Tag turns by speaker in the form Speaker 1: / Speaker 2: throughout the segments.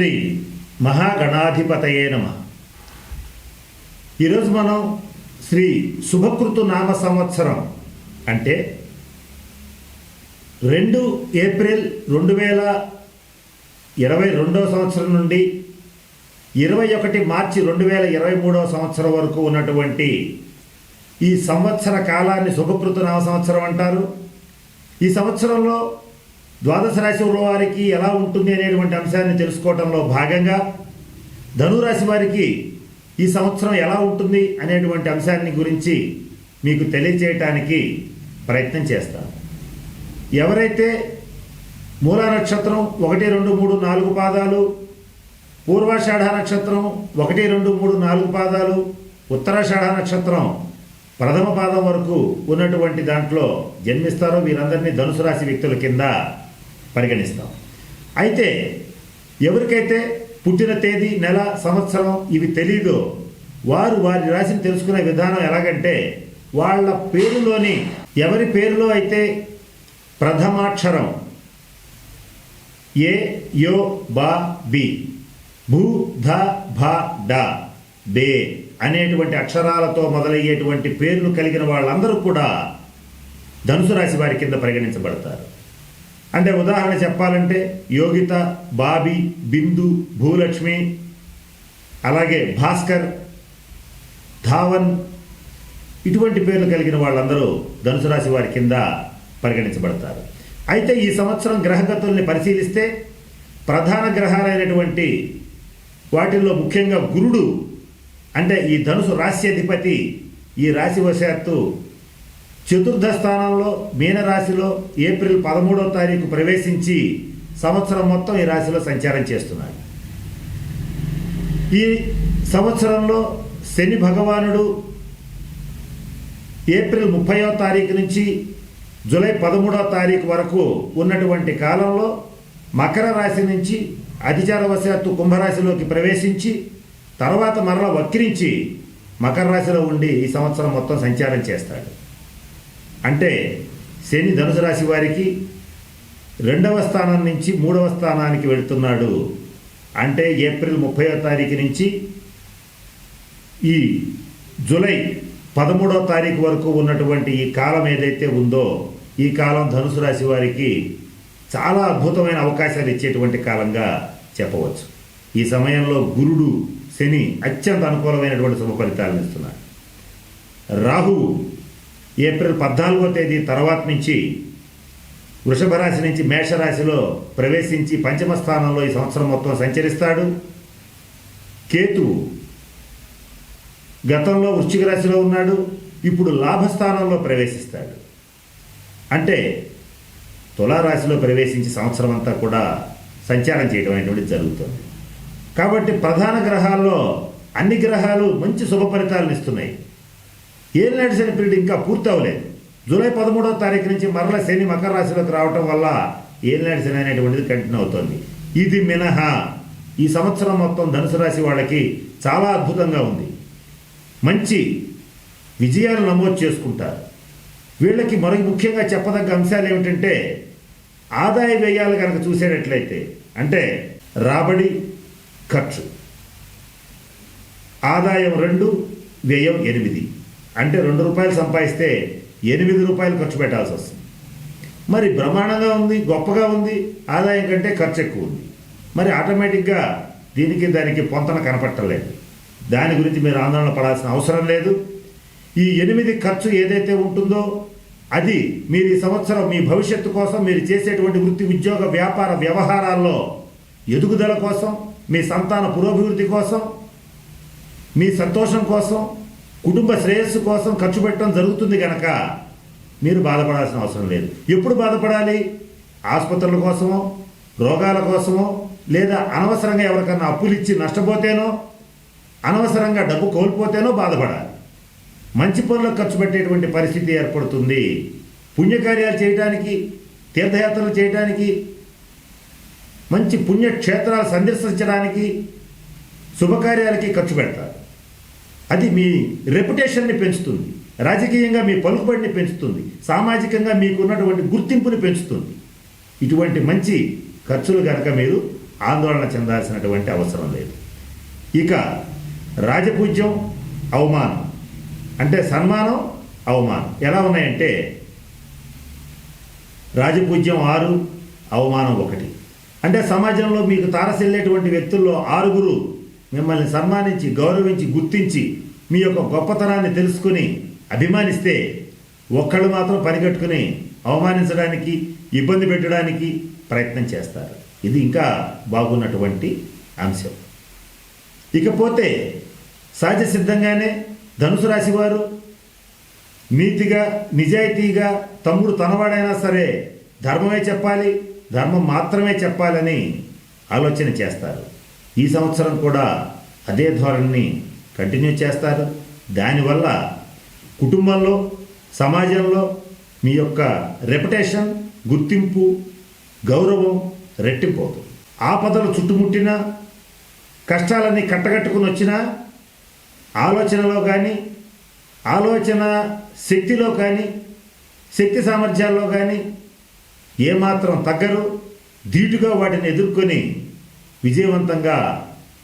Speaker 1: శ్రీ మహాగణాధిపతయే నమ. ఈరోజు మనం శ్రీ శుభకృతు నామ సంవత్సరం అంటే రెండు ఏప్రిల్ రెండు వేల ఇరవై రెండవ సంవత్సరం నుండి ఇరవై ఒకటి మార్చి రెండు వేల ఇరవై మూడవ సంవత్సరం వరకు ఉన్నటువంటి ఈ సంవత్సర కాలాన్ని శుభకృతు నామ సంవత్సరం అంటారు. ఈ సంవత్సరంలో ద్వాదశ రాశి వారికి ఎలా ఉంటుంది అనేటువంటి అంశాన్ని తెలుసుకోవడంలో భాగంగా ధనురాశి వారికి ఈ సంవత్సరం ఎలా ఉంటుంది అనేటువంటి అంశాన్ని గురించి మీకు తెలియజేయటానికి ప్రయత్నం చేస్తాను. ఎవరైతే మూల నక్షత్రం ఒకటి రెండు మూడు నాలుగు పాదాలు పూర్వాషాఢ నక్షత్రం ఒకటి రెండు మూడు నాలుగు పాదాలు ఉత్తరాషాఢ నక్షత్రం ప్రథమ పాదం వరకు ఉన్నటువంటి దాంట్లో జన్మిస్తారో వీరందరినీ ధనుసు రాశి వ్యక్తుల కింద పరిగణిస్తాం. అయితే ఎవరికైతే పుట్టిన తేదీ నెల సంవత్సరం ఇవి తెలియదో వారు వారి రాశిని తెలుసుకునే విధానం ఎలాగంటే వాళ్ళ పేరులోని ఎవరి పేరులో అయితే ప్రథమాక్షరం ఏ యో బా బి భూ ధ భ డ బే అనేటువంటి అక్షరాలతో మొదలయ్యేటువంటి పేర్లు కలిగిన వాళ్ళందరూ కూడా ధనుసు రాశి వారి కింద పరిగణించబడతారు. అంటే ఉదాహరణ చెప్పాలంటే యోగిత బాబి బిందు భూలక్ష్మి అలాగే భాస్కర్ ధావన్ ఇటువంటి పేర్లు కలిగిన వాళ్ళందరూ ధనుసు రాశి వారి కింద పరిగణించబడతారు. అయితే ఈ సంవత్సరం గ్రహగతుల్ని పరిశీలిస్తే ప్రధాన గ్రహాలైనటువంటి వాటిల్లో ముఖ్యంగా గురుడు అంటే ఈ ధనుసు రాశ్యధిపతి ఈ రాశివశాత్తు చతుర్థ స్థానంలో మీనరాశిలో ఏప్రిల్ పదమూడవ తారీఖు ప్రవేశించి సంవత్సరం మొత్తం ఈ రాశిలో సంచారం చేస్తున్నాడు ఈ సంవత్సరంలో శని భగవానుడు ఏప్రిల్ ముప్పయో తారీఖు నుంచి జూలై పదమూడవ తారీఖు వరకు ఉన్నటువంటి కాలంలో మకర రాశి నుంచి అధిచారవశాత్తు కుంభరాశిలోకి ప్రవేశించి తర్వాత మరల వక్రించి మకర రాశిలో ఉండి ఈ సంవత్సరం మొత్తం సంచారం చేస్తాడు. అంటే శని ధనుసు రాశి వారికి రెండవ స్థానం నుంచి మూడవ స్థానానికి వెళుతున్నాడు. అంటే ఏప్రిల్ ముప్పైవ తారీఖు నుంచి ఈ జూలై పదమూడవ తారీఖు వరకు ఉన్నటువంటి ఈ కాలం ఏదైతే ఉందో ఈ కాలం ధనుసు రాశి వారికి చాలా అద్భుతమైన అవకాశాలు ఇచ్చేటువంటి కాలంగా చెప్పవచ్చు. ఈ సమయంలో గురుడు శని అత్యంత అనుకూలమైనటువంటి శుభ ఫలితాలను ఇస్తున్నాడు రాహువు ఏప్రిల్ పద్నాలుగో తేదీ తర్వాత నుంచి వృషభ రాశి నుంచి మేషరాశిలో ప్రవేశించి పంచమ స్థానంలో ఈ సంవత్సరం మొత్తం సంచరిస్తాడు. కేతువు గతంలో వృశ్చిక రాశిలో ఉన్నాడు ఇప్పుడు లాభస్థానంలో ప్రవేశిస్తాడు. అంటే తులారాశిలో ప్రవేశించి సంవత్సరం అంతా కూడా సంచారం చేయడం అనేటువంటిది జరుగుతుంది. కాబట్టి ప్రధాన గ్రహాల్లో అన్ని గ్రహాలు మంచి శుభ ఫలితాలను ఇస్తున్నాయి. ఏం నడిచిన పీరియడ్ ఇంకా పూర్తవలేదు. జూలై పదమూడవ తారీఖు నుంచి మరల శని మకర రాశిలోకి రావటం వల్ల ఏం నడిచిన అనేటువంటిది కంటిన్యూ అవుతుంది. ఇది మినహా. ఈ సంవత్సరం మొత్తం ధనుసు రాశి వాళ్ళకి చాలా అద్భుతంగా ఉంది. మంచి విజయాలు నమోదు చేసుకుంటారు. వీళ్ళకి మరొక ముఖ్యంగా చెప్పదగ్గ అంశాలు ఏమిటంటే ఆదాయ వ్యయాలు కనుక చూసేటట్లయితే అంటే రాబడి ఖర్చు. ఆదాయం రెండు వ్యయం ఎనిమిది. అంటే రెండు రూపాయలు సంపాదిస్తే ఎనిమిది రూపాయలు ఖర్చు పెట్టాల్సి వస్తుంది. మరి బ్రహ్మాండంగా ఉంది గొప్పగా ఉంది ఆదాయం కంటే ఖర్చు ఎక్కువ ఉంది. మరి ఆటోమేటిక్గా దీనికి దానికి పొంతన కనపట్టలేదు దాని గురించి మీరు ఆందోళన పడాల్సిన అవసరం లేదు. ఈ ఎనిమిది ఖర్చు ఏదైతే ఉంటుందో అది మీరు ఈ సంవత్సరం మీ భవిష్యత్తు కోసం మీరు చేసేటువంటి వృత్తి ఉద్యోగ వ్యాపార వ్యవహారాల్లో ఎదుగుదల కోసం మీ సంతాన పురోభివృద్ధి కోసం మీ సంతోషం కోసం కుటుంబ శ్రేయస్సు కోసం ఖర్చు పెట్టడం జరుగుతుంది కనుక మీరు బాధపడాల్సిన అవసరం లేదు. ఎప్పుడు బాధపడాలి? ఆసుపత్రుల కోసమో రోగాల కోసమో లేదా అనవసరంగా ఎవరికన్నా అప్పులు ఇచ్చి నష్టపోతేనో అనవసరంగా డబ్బు కోల్పోతేనో బాధపడాలి. మంచి పనులకు ఖర్చు పెట్టేటువంటి పరిస్థితి ఏర్పడుతుంది. పుణ్యకార్యాలు చేయడానికి తీర్థయాత్రలు చేయడానికి మంచి పుణ్యక్షేత్రాలు సందర్శించడానికి శుభకార్యాలకి ఖర్చు పెడతారు. అది మీ రెప్యుటేషన్ని పెంచుతుంది. రాజకీయంగా మీ పలుకుబడిని పెంచుతుంది. సామాజికంగా మీకున్నటువంటి గుర్తింపుని పెంచుతుంది. ఇటువంటి మంచి ఖర్చులు కనుక మీరు ఆందోళన చెందాల్సినటువంటి అవసరం లేదు. ఇక రాజపూజ్యం అవమానం. అంటే సన్మానం అవమానం. ఎలా ఉన్నాయంటే రాజపూజ్యం ఆరు అవమానం ఒకటి. అంటే సమాజంలో మీకు తారసిల్లేటువంటి వ్యక్తుల్లో ఆరుగురు మిమ్మల్ని సన్మానించి గౌరవించి గుర్తించి మీ యొక్క గొప్పతనాన్ని తెలుసుకుని అభిమానిస్తే ఒక్కళ్ళు మాత్రం పనిగట్టుకుని అవమానించడానికి ఇబ్బంది పెట్టడానికి ప్రయత్నం చేస్తారు. ఇది ఇంకా బాగున్నటువంటి అంశం. ఇకపోతే సహజ సిద్ధంగానే ధనుసు రాశి వారు నీతిగా నిజాయితీగా తమ్ముడు తనవాడైనా సరే ధర్మమే చెప్పాలి ధర్మం మాత్రమే చెప్పాలని ఆలోచన చేస్తారు. ఈ సంవత్సరం కూడా అదే ధోరణిని కంటిన్యూ చేస్తారు. దానివల్ల కుటుంబంలో సమాజంలో మీ యొక్క రెప్యుటేషన్ గుర్తింపు గౌరవం రెట్టిపోతుంది ఆపదలు చుట్టుముట్టినా కష్టాలన్నీ కట్టగట్టుకుని వచ్చినా ఆలోచనలో కానీ ఆలోచన శక్తిలో కానీ శక్తి సామర్థ్యాల్లో కానీ ఏమాత్రం తగ్గరు. ధీటుగా వాటిని ఎదుర్కొని విజయవంతంగా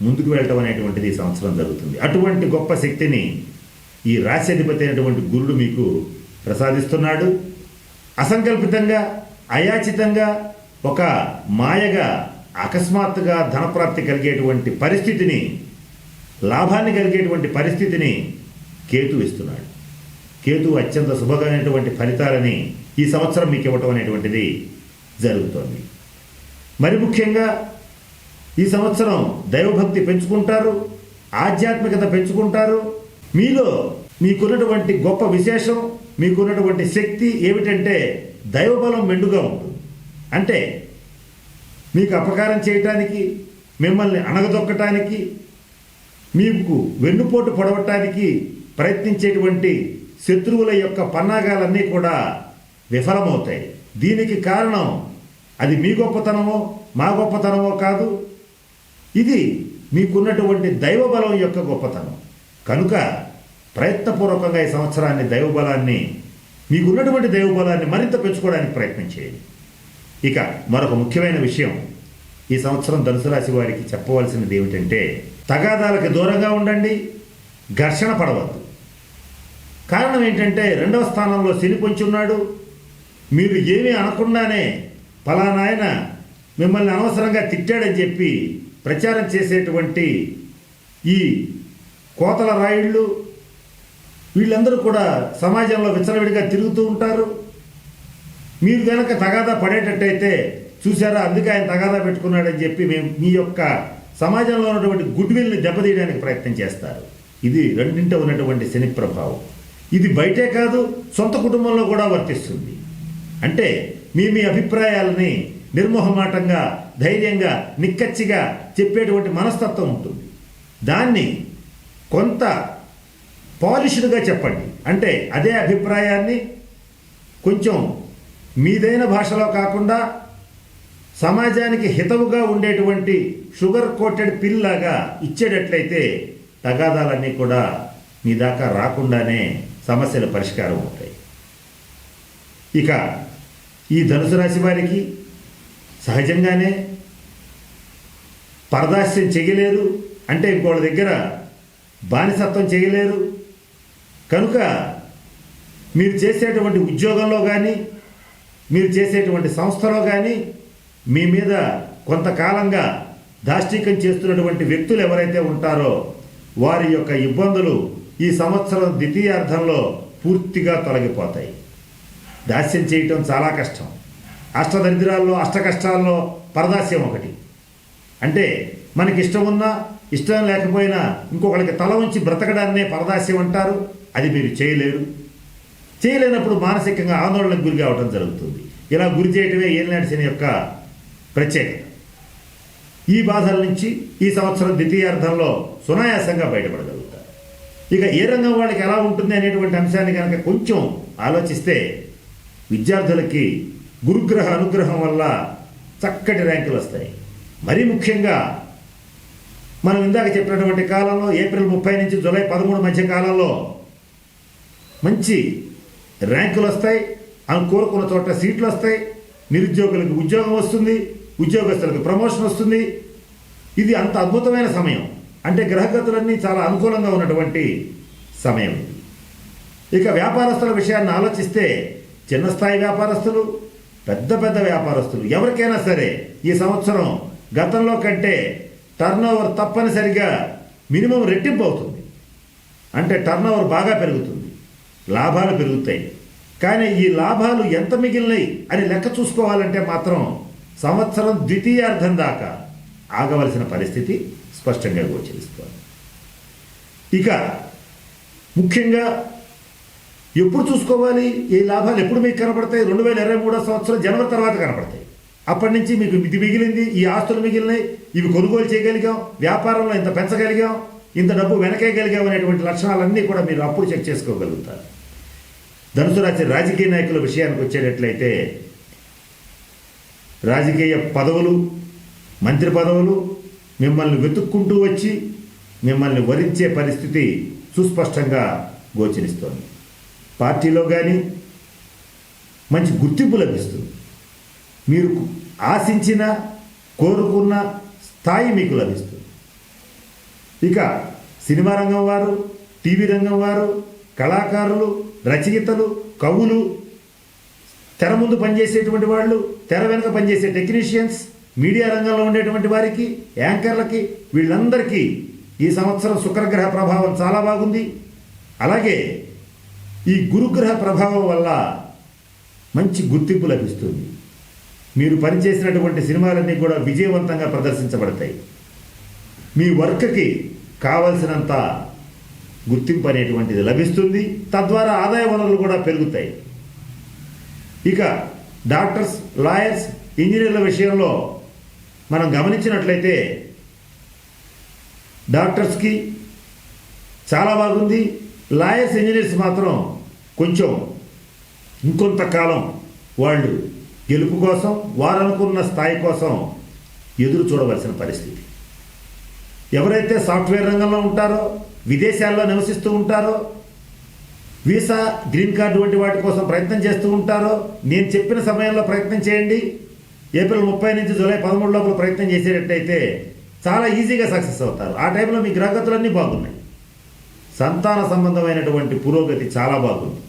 Speaker 1: ముందుకు వెళ్ళటం అనేటువంటిది ఈ సంవత్సరం జరుగుతుంది. అటువంటి గొప్ప శక్తిని ఈ రాశ్యాధిపతి అయినటువంటి గురుడు మీకు ప్రసాదిస్తున్నాడు. అసంకల్పితంగా అయాచితంగా ఒక మాయగా అకస్మాత్తుగా ధనప్రాప్తి కలిగేటువంటి పరిస్థితిని లాభాన్ని కలిగేటువంటి పరిస్థితిని కేతు ఇస్తున్నాడు. కేతు అత్యంత శుభమైనటువంటి ఫలితాలని ఈ సంవత్సరం మీకు ఇవ్వటం అనేటువంటిది జరుగుతోంది. మరి ముఖ్యంగా ఈ సంవత్సరం దైవభక్తి పెంచుకుంటారు ఆధ్యాత్మికత పెంచుకుంటారు. మీలో మీకున్నటువంటి గొప్ప విశేషం మీకున్నటువంటి శక్తి ఏమిటంటే దైవబలం మెండుగా ఉంటుంది. అంటే మీకు అపకారం చేయటానికి మిమ్మల్ని అణగదొక్కటానికి మీకు వెన్నుపోటు పొడవటానికి ప్రయత్నించేటువంటి శత్రువుల యొక్క పన్నాగాలన్నీ కూడా విఫలమవుతాయి. దీనికి కారణం అది మీ గొప్పతనమో మా గొప్పతనమో కాదు. ఇది మీకున్నటువంటి దైవబలం యొక్క గొప్పతనం. కనుక ప్రయత్నపూర్వకంగా ఈ సంవత్సరాన్ని దైవబలాన్ని మీకున్నటువంటి దైవబలాన్ని మరింత పెంచుకోవడానికి ప్రయత్నం చేయండి. ఇక మరొక ముఖ్యమైన విషయం ఈ సంవత్సరం ధనుసు రాశి వారికి చెప్పవలసినది ఏమిటంటే తగాదాలకు దూరంగా ఉండండి ఘర్షణ పడవద్దు. కారణం ఏంటంటే రెండవ స్థానంలో శని పొంచున్నాడు మీరు ఏమీ అనకుండానే ఫలానా మిమ్మల్ని అనవసరంగా తిట్టాడని చెప్పి ప్రచారం చేసేటువంటి ఈ కోతల రాయుళ్ళు వీళ్ళందరూ కూడా సమాజంలో విచ్చలవిడిగా తిరుగుతూ ఉంటారు. మీరు కనుక తగాదా పడేటట్టయితే చూసారా అందుకే ఆయన తగాదా పెట్టుకున్నాడని చెప్పి మేము మీ యొక్క సమాజంలో ఉన్నటువంటి గుడ్ విల్ని దెబ్బతీయడానికి ప్రయత్నం చేస్తారు. ఇది రెండింట ఉన్నటువంటి శని ప్రభావం. ఇది బయటే కాదు సొంత కుటుంబంలో కూడా వర్తిస్తుంది. అంటే మీ మీ అభిప్రాయాలని నిర్మోహమాటంగా ధైర్యంగా నిక్కచ్చిగా చెప్పేటువంటి మనస్తత్వం ఉంటుంది. దాన్ని కొంత పాలిష్డ్గా చెప్పండి. అంటే అదే అభిప్రాయాన్ని కొంచెం మీదైన భాషలో కాకుండా సమాజానికి హితవుగా ఉండేటువంటి షుగర్ కోటెడ్ పిల్లాగా ఇచ్చేటట్లయితే తగాదాలన్నీ కూడా మీ దాకా రాకుండానే సమస్యలు పరిష్కారం అవుతాయి. ఇక ఈ ధనుసు రాశి వారికి సహజంగానే పరదాస్యం చేయలేరు అంటే ఇంకోళ్ళ దగ్గర బానిసత్వం చేయలేరు కనుక మీరు చేసేటువంటి ఉద్యోగంలో కానీ మీరు చేసేటువంటి సంస్థలో కానీ మీ మీద కొంతకాలంగా దాష్టీకం చేస్తున్నటువంటి వ్యక్తులు ఎవరైతే ఉంటారో వారి యొక్క ఇబ్బందులు ఈ సంవత్సరం ద్వితీయార్థంలో పూర్తిగా తొలగిపోతాయి. దాస్యం చేయటం చాలా కష్టం. అష్టదరిద్రాల్లో అష్ట కష్టాల్లో పరదాస్యం ఒకటి. అంటే మనకి ఇష్టం ఉన్నా ఇష్టం లేకపోయినా ఇంకొకరికి తల ఉంచి బ్రతకడాన్నే పరదాస్యం అంటారు. అది మీరు చేయలేరు. చేయలేనప్పుడు మానసికంగా ఆందోళనకు గురి కావడం జరుగుతుంది. ఇలా గురి చేయటమే ఏలినాటి యొక్క ప్రత్యేకత. ఈ బాధల నుంచి ఈ సంవత్సరం ద్వితీయార్థంలో సునాయాసంగా బయటపడగలుగుతారు. ఇక ఏ రంగం వాళ్ళకి ఎలా ఉంటుంది అనేటువంటి అంశాన్ని కనుక కొంచెం ఆలోచిస్తే విద్యార్థులకి గురుగ్రహ అనుగ్రహం వల్ల చక్కటి ర్యాంకులు వస్తాయి. మరీ ముఖ్యంగా మనం ఇందాక చెప్పినటువంటి కాలంలో ఏప్రిల్ ముప్పై నుంచి జూలై పదమూడు మధ్య కాలంలో మంచి ర్యాంకులు వస్తాయి అని కోరుకున్న చోట సీట్లు వస్తాయి నిరుద్యోగులకు ఉద్యోగం వస్తుంది ఉద్యోగస్తులకు ప్రమోషన్ వస్తుంది. ఇది అంత అద్భుతమైన సమయం. అంటే గ్రహగతులన్నీ చాలా అనుకూలంగా ఉన్నటువంటి సమయం. ఇక వ్యాపారస్తుల విషయాన్ని ఆలోచిస్తే చిన్న స్థాయి వ్యాపారస్తులు పెద్ద పెద్ద వ్యాపారస్తులు ఎవరికైనా సరే ఈ సంవత్సరం గతంలో కంటే టర్న్ ఓవర్ తప్పనిసరిగా మినిమం రెట్టింపు అవుతుంది. అంటే టర్న్ ఓవర్ బాగా పెరుగుతుంది. లాభాలు పెరుగుతాయి. కానీ ఈ లాభాలు ఎంత మిగిలినాయి అని లెక్క చూసుకోవాలంటే మాత్రం సంవత్సరం ద్వితీయార్థం దాకా ఆగవలసిన పరిస్థితి స్పష్టంగా గోచరిస్తోంది. ఇక ముఖ్యంగా ఎప్పుడు చూసుకోవాలి? ఈ లాభాలు ఎప్పుడు మీకు కనపడతాయి? రెండు వేల ఇరవై మూడో సంవత్సరం జనవరి తర్వాత కనపడతాయి. అప్పటి నుంచి మీకు ఇది మిగిలింది ఈ ఆస్తులు మిగిలినాయి ఇవి కొనుగోలు చేయగలిగాం వ్యాపారంలో ఇంత పెంచగలిగాం ఇంత డబ్బు వెనకేయగలిగాం అనేటువంటి లక్షణాలన్నీ కూడా మీరు అప్పుడు చెక్ చేసుకోగలుగుతారు. ధనుసు రాశి రాజకీయ నాయకుల విషయానికి వచ్చేటట్లయితే రాజకీయ పదవులు మంత్రి పదవులు మిమ్మల్ని వెతుక్కుంటూ వచ్చి మిమ్మల్ని వరించే పరిస్థితి సుస్పష్టంగా గోచరిస్తోంది. పార్టీలో కానీ మంచి గుర్తింపు లభిస్తుంది. మీరు ఆశించిన కోరుకున్న స్థాయి మీకు లభిస్తుంది. ఇక సినిమా రంగం వారు టీవీ రంగం వారు కళాకారులు రచయితలు కవులు తెర ముందు పనిచేసేటువంటి వాళ్ళు తెర వెనుక పనిచేసే టెక్నీషియన్స్ మీడియా రంగంలో ఉండేటువంటి వారికి యాంకర్లకి వీళ్ళందరికీ ఈ సంవత్సరం శుక్రగ్రహ ప్రభావం చాలా బాగుంది. అలాగే ఈ గురుగ్రహ ప్రభావం వల్ల మంచి గుర్తింపు లభిస్తుంది. మీరు పనిచేసినటువంటి సినిమాలన్నీ కూడా విజయవంతంగా ప్రదర్శించబడతాయి. మీ వర్క్కి కావలసినంత గుర్తింపు అనేటువంటిది లభిస్తుంది. తద్వారా ఆదాయ వనరులు కూడా పెరుగుతాయి. ఇక డాక్టర్స్ లాయర్స్ ఇంజనీర్ల విషయంలో మనం గమనించినట్లయితే డాక్టర్స్కి చాలా బాగుంది. లాయర్స్ ఇంజనీర్స్ మాత్రం కొంచెం ఇంకొంతకాలం వాళ్ళు గెలుపు కోసం వారనుకున్న స్థాయి కోసం ఎదురు చూడవలసిన పరిస్థితి. ఎవరైతే సాఫ్ట్వేర్ రంగంలో ఉంటారో విదేశాల్లో నివసిస్తూ ఉంటారో వీసా గ్రీన్ కార్డు వంటి వాటి కోసం ప్రయత్నం చేస్తూ ఉంటారో నేను చెప్పిన సమయంలో ప్రయత్నం చేయండి. ఏప్రిల్ ముప్పై నుంచి జూలై పదమూడు లోపల ప్రయత్నం చేసేటట్టయితే చాలా ఈజీగా సక్సెస్ అవుతారు. ఆ టైంలో మీ గ్రహగతులన్నీ బాగున్నాయి. సంతాన సంబంధమైనటువంటి పురోగతి చాలా బాగుంది.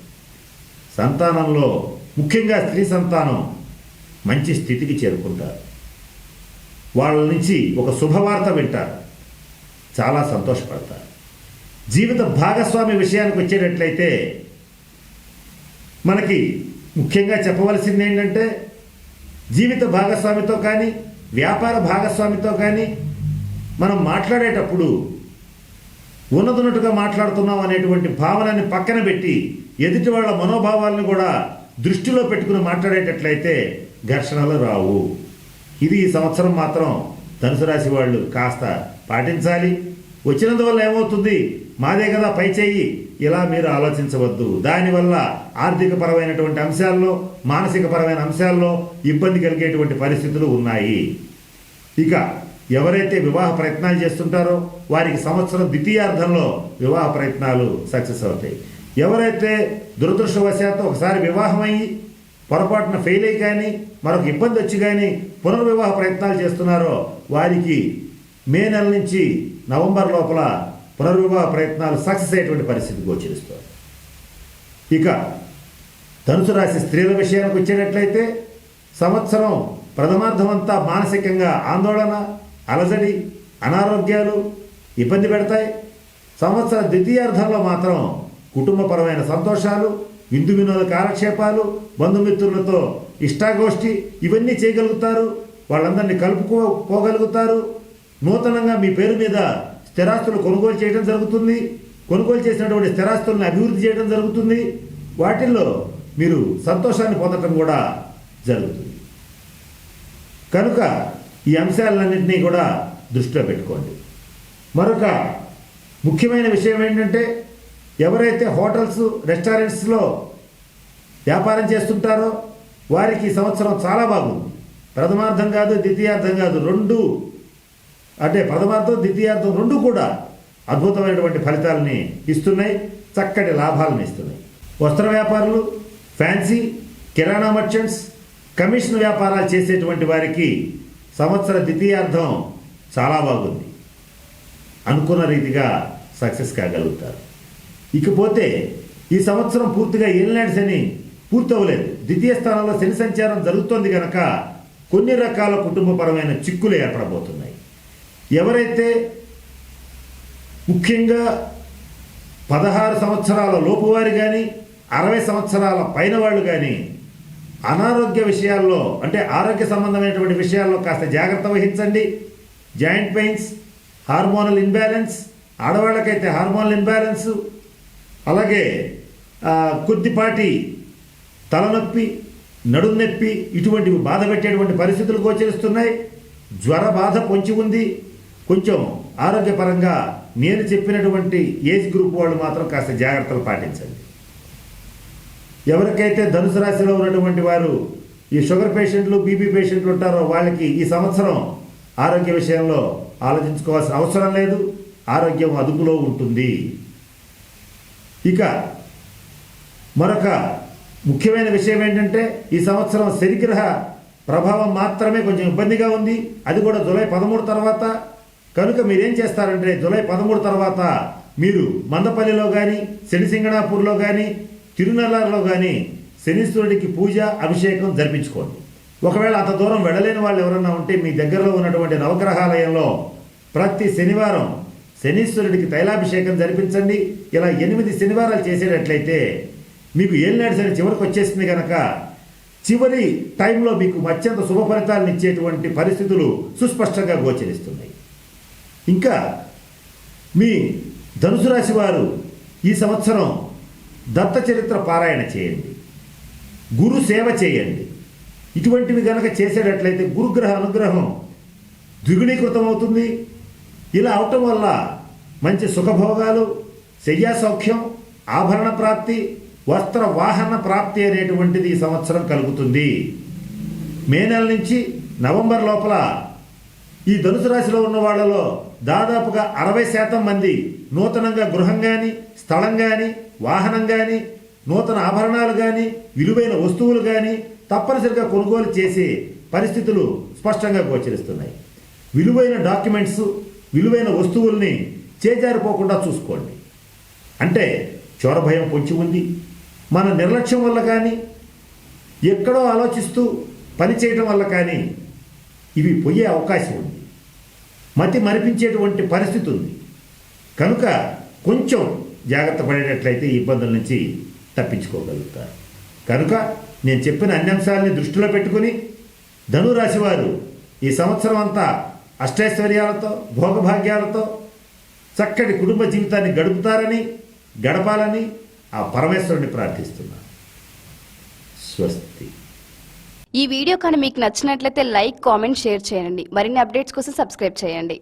Speaker 1: సంతానంలో ముఖ్యంగా స్త్రీ సంతానం మంచి స్థితికి చేరుకుంటారు. వాళ్ళ నుంచి ఒక శుభవార్త వింటారు. చాలా సంతోషపడతారు. జీవిత భాగస్వామి విషయానికి వచ్చేటట్లయితే మనకి ముఖ్యంగా చెప్పవలసింది ఏంటంటే జీవిత భాగస్వామితో కానీ వ్యాపార భాగస్వామితో కానీ మనం మాట్లాడేటప్పుడు ఉన్నతున్నట్టుగా మాట్లాడుతున్నాం అనేటువంటి భావనని పక్కన పెట్టి ఎదుటి వాళ్ళ మనోభావాలను కూడా దృష్టిలో పెట్టుకుని మాట్లాడేటట్లయితే ఘర్షణలు రావు. ఇది ఈ సంవత్సరం మాత్రం ధనుసు రాశి వాళ్ళు కాస్త పాటించాలి. వచ్చినందువల్ల ఏమవుతుంది? మాదే కదా పై చేయి. ఇలా మీరు ఆలోచించవద్దు. దానివల్ల ఆర్థికపరమైనటువంటి అంశాల్లో మానసికపరమైన అంశాల్లో ఇబ్బంది కలిగేటువంటి పరిస్థితులు ఉన్నాయి. ఇక ఎవరైతే వివాహ ప్రయత్నాలు చేస్తుంటారో వారికి సంవత్సరం ద్వితీయార్థంలో వివాహ ప్రయత్నాలు సక్సెస్ అవుతాయి. ఎవరైతే దురదృష్టవశాత్తు ఒకసారి వివాహం అయ్యి పొరపాటున ఫెయిల్ అయ్యి కానీ మరొక ఇబ్బంది వచ్చి కానీ పునర్వివాహ ప్రయత్నాలు చేస్తున్నారో వారికి మే నెల నుంచి నవంబర్ లోపల పునర్వివాహ ప్రయత్నాలు సక్సెస్ అయ్యేటువంటి పరిస్థితి గోచరిస్తుంది. ఇక ధనుసు రాశి స్త్రీల విషయానికి వచ్చేటట్లయితే సంవత్సరం ప్రథమార్థమంతా మానసికంగా ఆందోళన అలజడి అనారోగ్యాలు ఇబ్బంది పెడతాయి. సంవత్సర ద్వితీయార్థంలో మాత్రం కుటుంబపరమైన సంతోషాలు విందు వినోద కాలక్షేపాలు బంధుమిత్రులతో ఇష్టాగోష్ఠి ఇవన్నీ చేయగలుగుతారు. వాళ్ళందరినీ కలుపుకో పోగలుగుతారు. నూతనంగా మీ పేరు మీద స్థిరాస్తులు కొనుగోలు చేయడం జరుగుతుంది. కొనుగోలు చేసినటువంటి స్థిరాస్తులను అభివృద్ధి చేయడం జరుగుతుంది. వాటిల్లో మీరు సంతోషాన్ని పొందటం కూడా జరుగుతుంది. కనుక ఈ అంశాలన్నింటినీ కూడా దృష్టిలో పెట్టుకోండి. మరొక ముఖ్యమైన విషయం ఏంటంటే ఎవరైతే హోటల్స్ రెస్టారెంట్స్లో వ్యాపారం చేస్తుంటారో వారికి ఈ సంవత్సరం చాలా బాగుంది. ప్రథమార్థం కాదు ద్వితీయార్థం కాదు రెండు అంటే ప్రథమార్థం ద్వితీయార్థం రెండు కూడా అద్భుతమైనటువంటి ఫలితాలని ఇస్తున్నాయి చక్కటి లాభాలను ఇస్తున్నాయి. వస్త్ర వ్యాపారులు ఫ్యాన్సీ కిరాణా మర్చెంట్స్ కమిషన్ వ్యాపారాలు చేసేటువంటి వారికి సంవత్సర ద్వితీయార్థం చాలా బాగుంది. అనుకున్న రీతిగా సక్సెస్ కాగలుగుతారు. ఇకపోతే ఈ సంవత్సరం పూర్తిగా ఏలినాడు శని పూర్తి ద్వితీయ స్థానంలో శని సంచారం జరుగుతోంది కనుక కొన్ని రకాల కుటుంబపరమైన చిక్కులు ఏర్పడబోతున్నాయి. ఎవరైతే ముఖ్యంగా పదహారు సంవత్సరాల లోపువారు కానీ అరవై సంవత్సరాల పైన వాళ్ళు కానీ అనారోగ్య విషయాల్లో అంటే ఆరోగ్య సంబంధమైనటువంటి విషయాల్లో కాస్త జాగ్రత్త వహించండి. జాయింట్ పెయిన్స్ హార్మోనల్ ఇన్బ్యాలెన్స్ ఆడవాళ్ళకైతే హార్మోనల్ ఇన్బ్యాలెన్స్ అలాగే కొద్దిపాటి తలనొప్పి నడుం నొప్పి ఇటువంటివి బాధ పెట్టేటువంటి పరిస్థితులు గోచరిస్తున్నాయి. జ్వర బాధ పొంచి ఉంది. కొంచెం ఆరోగ్యపరంగా నేను చెప్పినటువంటి ఏజ్ గ్రూప్ వాళ్ళు మాత్రం కాస్త జాగ్రత్తలు పాటించండి. ఎవరికైతే ధనుసు రాశిలో ఉన్నటువంటి వారు ఈ షుగర్ పేషెంట్లు బీపీ పేషెంట్లు ఉంటారో వాళ్ళకి ఈ సంవత్సరం ఆరోగ్య విషయంలో ఆలోచించుకోవాల్సిన అవసరం లేదు. ఆరోగ్యం అదుపులో ఉంటుంది. ఇక మరొక ముఖ్యమైన విషయం ఏంటంటే ఈ సంవత్సరం శనిగ్రహ ప్రభావం మాత్రమే కొంచెం ఇబ్బందిగా ఉంది. అది కూడా జూలై పదమూడు తర్వాత. కనుక మీరేం చేస్తారంటే జూలై పదమూడు తర్వాత మీరు మందపల్లిలో కానీ శనిసింగణాపూర్లో కానీ తిరునల్లారిలో కానీ శనీశ్వరుడికి పూజ అభిషేకం జరిపించుకోండి. ఒకవేళ అంత దూరం వెళ్ళలేని వాళ్ళు ఎవరన్నా ఉంటే మీ దగ్గరలో ఉన్నటువంటి నవగ్రహాలయంలో ప్రతి శనివారం శనీశ్వరుడికి తైలాభిషేకం జరిపించండి. ఇలా ఎనిమిది శనివారాలు చేసేటట్లయితే మీకు ఏలినాడు సరే చివరికి వచ్చేసింది కనుక చివరి టైంలో మీకు అత్యంత శుభ ఫలితాలను ఇచ్చేటువంటి పరిస్థితులు సుస్పష్టంగా గోచరిస్తున్నాయి. ఇంకా మీ ధనుసు రాశి వారు ఈ సంవత్సరం దత్త చరిత్ర పారాయణ చేయండి. గురు సేవ చేయండి. ఇటువంటివి కనుక చేసేటట్లయితే గురుగ్రహ అనుగ్రహం ద్విగుణీకృతం అవుతుంది ఇలా అవటం వల్ల మంచి సుఖభోగాలు శయ్యా సౌఖ్యం ఆభరణ ప్రాప్తి వస్త్ర వాహన ప్రాప్తి అనేటువంటిది ఈ సంవత్సరం కలుగుతుంది. మే నెల నుంచి నవంబర్ లోపల ఈ ధనుసు రాశిలో ఉన్న వాళ్ళలో దాదాపుగా అరవై శాతం మంది నూతనంగా గృహం కానీ స్థలం కానీ వాహనం కానీ నూతన ఆభరణాలు కానీ విలువైన వస్తువులు కానీ తప్పనిసరిగా కొనుగోలు చేసే పరిస్థితులు స్పష్టంగా గోచరిస్తున్నాయి. విలువైన డాక్యుమెంట్స్ విలువైన వస్తువుల్ని చేజారిపోకుండా చూసుకోండి. అంటే చోరభయం పొంచి ఉంది. మన నిర్లక్ష్యం వల్ల కానీ ఎక్కడో ఆలోచిస్తూ పని చేయడం వల్ల కానీ ఇవి పోయే అవకాశం ఉంది. మతి మరిపించేటువంటి పరిస్థితి ఉంది. కనుక కొంచెం జాగ్రత్త పడేటట్లయితే ఇబ్బందుల నుంచి తప్పించుకోగలుగుతారు. కనుక నేను చెప్పిన అన్ని అంశాలని దృష్టిలో పెట్టుకుని ధనురాశి వారు ఈ సంవత్సరం అంతా అష్టైశ్వర్యాలతో భోగభాగ్యాలతో చక్కటి కుటుంబ జీవితాన్ని గడుపుతారని గడపాలని ఆ పరమేశ్వరుని ప్రార్థిస్తున్నాను స్వస్తి.
Speaker 2: ఈ వీడియో కానీ మీకు నచ్చినట్లయితే లైక్ కామెంట్ షేర్ చేయండి. మరిన్ని అప్డేట్స్ కోసం సబ్స్క్రైబ్ చేయండి.